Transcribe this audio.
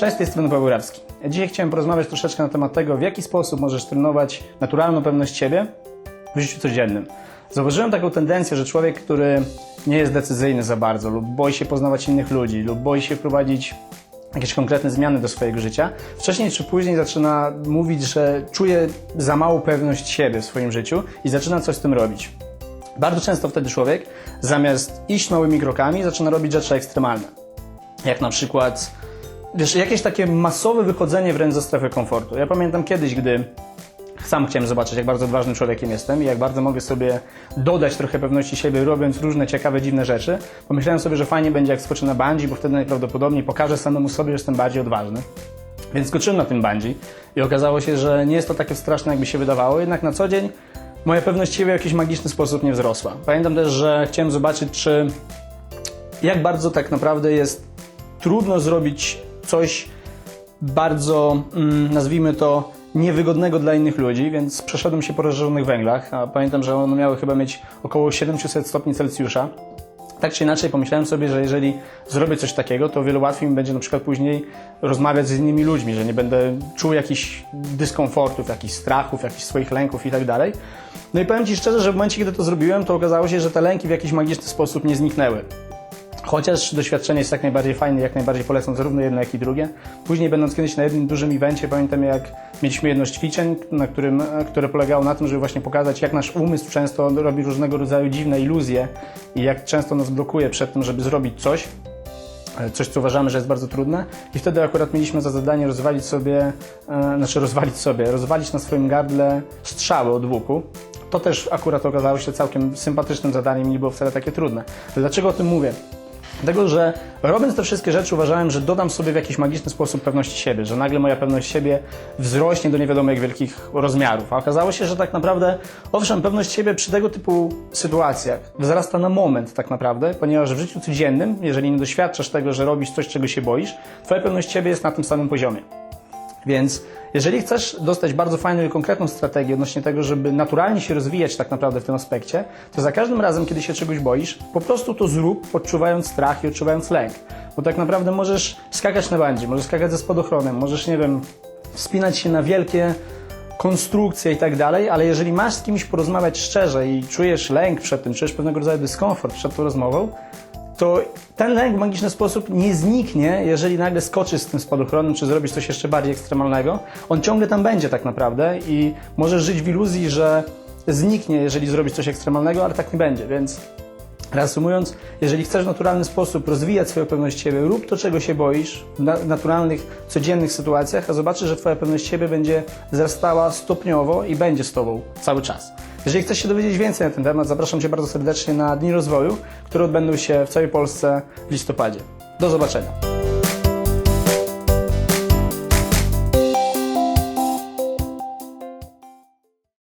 Cześć, z tej strony Paweł Rawski. Dzisiaj chciałem porozmawiać troszeczkę na temat tego, w jaki sposób możesz trenować naturalną pewność siebie w życiu codziennym. Zauważyłem taką tendencję, że człowiek, który nie jest decyzyjny za bardzo lub boi się poznawać innych ludzi lub boi się wprowadzić jakieś konkretne zmiany do swojego życia, wcześniej czy później zaczyna mówić, że czuje za małą pewność siebie w swoim życiu i zaczyna coś z tym robić. Bardzo często wtedy człowiek zamiast iść małymi krokami zaczyna robić rzeczy ekstremalne. Jak na przykład wiesz, jakieś takie masowe wychodzenie wręcz ze strefy komfortu. Ja pamiętam kiedyś, gdy sam chciałem zobaczyć, jak bardzo odważnym człowiekiem jestem i jak bardzo mogę sobie dodać trochę pewności siebie, robiąc różne ciekawe, dziwne rzeczy. Pomyślałem sobie, że fajnie będzie, jak skoczę na bungee, bo wtedy najprawdopodobniej pokażę samemu sobie, że jestem bardziej odważny. Więc skoczyłem na tym bungee i okazało się, że nie jest to takie straszne, jakby się wydawało, jednak na co dzień moja pewność siebie w jakiś magiczny sposób nie wzrosła. Pamiętam też, że chciałem zobaczyć, czy jak bardzo tak naprawdę jest trudno zrobić coś bardzo, mm, nazwijmy to, niewygodnego dla innych ludzi, więc przeszedłem się po rozżarzonych węglach, a pamiętam, że one miały chyba mieć około 700 stopni Celsjusza. Tak czy inaczej pomyślałem sobie, że jeżeli zrobię coś takiego, to o wiele łatwiej mi będzie na przykład później rozmawiać z innymi ludźmi, że nie będę czuł jakichś dyskomfortów, jakichś strachów, jakichś swoich lęków i tak dalej. No i powiem Ci szczerze, że w momencie, kiedy to zrobiłem, to okazało się, że te lęki w jakiś magiczny sposób nie zniknęły. Chociaż doświadczenie jest jak najbardziej fajne, jak najbardziej polecam zarówno jedno, jak i drugie. Później będąc kiedyś na jednym dużym evencie, pamiętam jak mieliśmy jedno z ćwiczeń, na którym, które polegało na tym, żeby właśnie pokazać, jak nasz umysł często robi różnego rodzaju dziwne iluzje i jak często nas blokuje przed tym, żeby zrobić coś, e, coś, co uważamy, że jest bardzo trudne. I wtedy akurat mieliśmy za zadanie rozwalić sobie, e, znaczy rozwalić sobie, rozwalić na swoim gardle strzały od łuku. To też akurat okazało się całkiem sympatycznym zadaniem i nie było wcale takie trudne. Dlaczego o tym mówię? Dlatego, że robiąc te wszystkie rzeczy uważałem, że dodam sobie w jakiś magiczny sposób pewności siebie, że nagle moja pewność siebie wzrośnie do nie wiadomo jak wielkich rozmiarów. A okazało się, że tak naprawdę, owszem, pewność siebie przy tego typu sytuacjach wzrasta na moment tak naprawdę, ponieważ w życiu codziennym, jeżeli nie doświadczasz tego, że robisz coś, czego się boisz, twoja pewność siebie jest na tym samym poziomie. Więc jeżeli chcesz dostać bardzo fajną i konkretną strategię odnośnie tego, żeby naturalnie się rozwijać tak naprawdę w tym aspekcie, to za każdym razem, kiedy się czegoś boisz, po prostu to zrób, odczuwając strach i odczuwając lęk. Bo tak naprawdę możesz skakać na bandzie, możesz skakać ze spadochronem, możesz, nie wiem, wspinać się na wielkie konstrukcje i tak dalej, ale jeżeli masz z kimś porozmawiać szczerze i czujesz lęk przed tym, czujesz pewnego rodzaju dyskomfort przed tą rozmową, to ten lęk w magiczny sposób nie zniknie, jeżeli nagle skoczysz z tym spadochronem, czy zrobisz coś jeszcze bardziej ekstremalnego. On ciągle tam będzie tak naprawdę i możesz żyć w iluzji, że zniknie, jeżeli zrobisz coś ekstremalnego, ale tak nie będzie, więc Reasumując, jeżeli chcesz w naturalny sposób rozwijać swoją pewność siebie, rób to, czego się boisz w na- naturalnych, codziennych sytuacjach, a zobaczysz, że Twoja pewność siebie będzie wzrastała stopniowo i będzie z Tobą cały czas. Jeżeli chcesz się dowiedzieć więcej na ten temat, zapraszam Cię bardzo serdecznie na Dni Rozwoju, które odbędą się w całej Polsce w listopadzie. Do zobaczenia.